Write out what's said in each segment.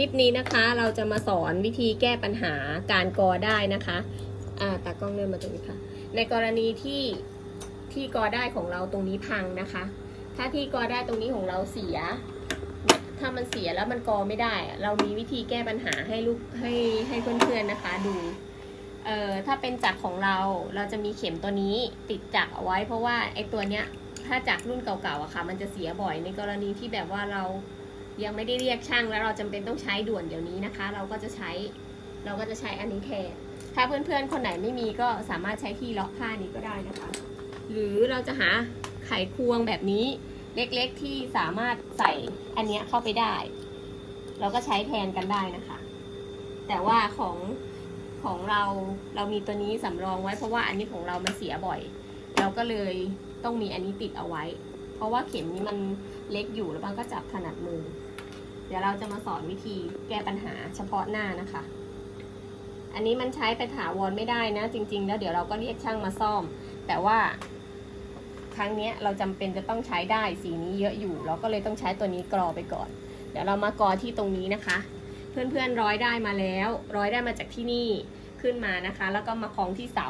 คลิปนี้นะคะ เราจะมาสอนวิธีแก้ปัญหาการกอได้นะคะอ่าตากล้องเลื่อนมาตรงนี้ค่ะ ในกรณีที่ที่กอได้ของเราตรงนี้พังนะคะ ถ้าที่กอได้ตรงนี้ของเราเสีย ถ้ามันเสียแล้วมันกอไม่ได้ เรามีวิธีแก้ปัญหาให้ลูกให้ให้เพื่อนๆนะคะ ดูเอ่อถ้าเป็นจักรของเราเราจะมีเข็มตัวนี้ติดจักรเอาไว้ เพราะว่าไอ้ตัวเนี้ยถ้าจักรรุ่นเก่าๆอะค่ะ มันจะเสียบ่อยในกรณีที่แบบว่าเรา ยังไม่ได้เรียกช่างแล้วเราจำเป็นต้องใช้ด่วนเดี๋ยวนี้นะคะ เราก็จะใช้เราก็จะใช้อันนี้แทนถ้าเพื่อนๆคนไหนไม่มีก็สามารถใช้ที่เลาะผ้านี้ก็ได้นะคะ หรือเราจะหาไขควงแบบนี้เล็กๆที่สามารถใส่อันเนี้ยเข้าไปได้ เราก็ใช้แทนกันได้นะคะ แต่ว่าของของเราเรามีตัวนี้สำรองไว้เพราะว่าอันนี้ของเรามันเสียบ่อย เราก็เลยต้องมีอันนี้ติดเอาไว้ เพราะว่าเข็มนี้มันเล็กอยู่แล้วมันก็จับถนัดมือ เดี๋ยวเราจะมาสอนวิธีแก้ปัญหาเฉพาะหน้านะคะ อันนี้มันใช้ไปถาวรไม่ได้นะ จริง ๆ แล้วเดี๋ยวเราก็เรียกช่างมาซ่อม แต่ว่าครั้งนี้เราจำเป็นจะต้องใช้ได้สีนี้เยอะอยู่ เราก็เลยต้องใช้ตัวนี้กรอไปก่อน เดี๋ยวเรามากรอที่ตรงนี้นะคะ เพื่อนๆร้อยได้มาแล้ว ร้อยได้มาจากที่นี่ขึ้นมานะคะ แล้วก็มาคล้องที่เสา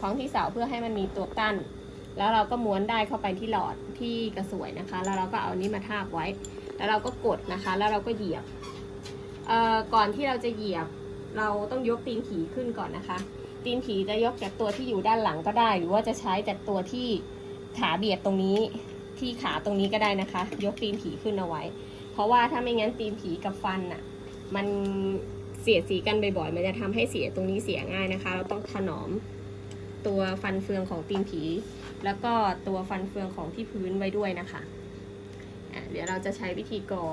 คล้องที่เสาเพื่อให้มันมีตัวกั้น แล้วเราก็ม้วนได้เข้าไปที่หลอดที่กระสวยนะคะ แล้วเราก็เอานี้มาทาบไว้ แล้วเราก็กดนะคะ แล้วเราก็เหยียบ ก่อนที่เราจะเหยียบ เราต้องยกตีนผีขึ้นก่อนนะคะ ตีนผีจะยกจากตัวที่อยู่ด้านหลังก็ได้ หรือว่าจะใช้จากตัวที่ขาเบียดตรงนี้ที่ขาตรงนี้ก็ได้นะคะ ยกตีนผีขึ้นเอาไว้ เพราะว่าถ้าไม่งั้นตีนผีกับฟันน่ะมันเสียดสีกันบ่อยๆ มันจะทำให้เสียตรงนี้เสียง่ายนะคะ เราต้องถนอมตัวฟันเฟืองของตีนผี แล้วก็ตัวฟันเฟืองของที่พื้นไว้ด้วยนะคะ ดี๋ยวเราจะใช้วิธีกอ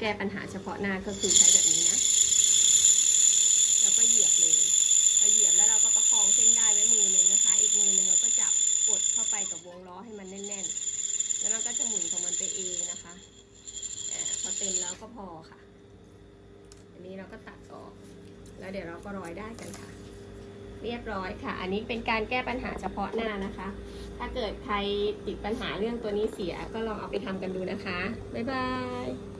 แก้ปัญหาเฉพาะหน้าก็คือใช้แบบนี้นะ แล้วก็เหยียบเลยพอเหยียบแล้วเราก็ประคองเส้นได้ไว้มือหนึ่งนะคะ อีกมือหนึ่งเราก็จับกดเข้าไปกับวงล้อให้มันแน่น ๆ แล้วมันก็จะหมุนของมันไปเองนะคะอพอเต็มแล้วก็พอค่ะ อันนี้เราก็ตัดออก แล้วเดี๋ยวเราก็ร้อยได้กันค่ะ เรียบร้อยค่ะ อันนี้เป็นการแก้ปัญหาเฉพาะหน้านะคะ ถ้าเกิดใครติดปัญหาเรื่องตัวนี้เสียก็ลองเอาไปทำกันดูนะคะ บ๊ายบาย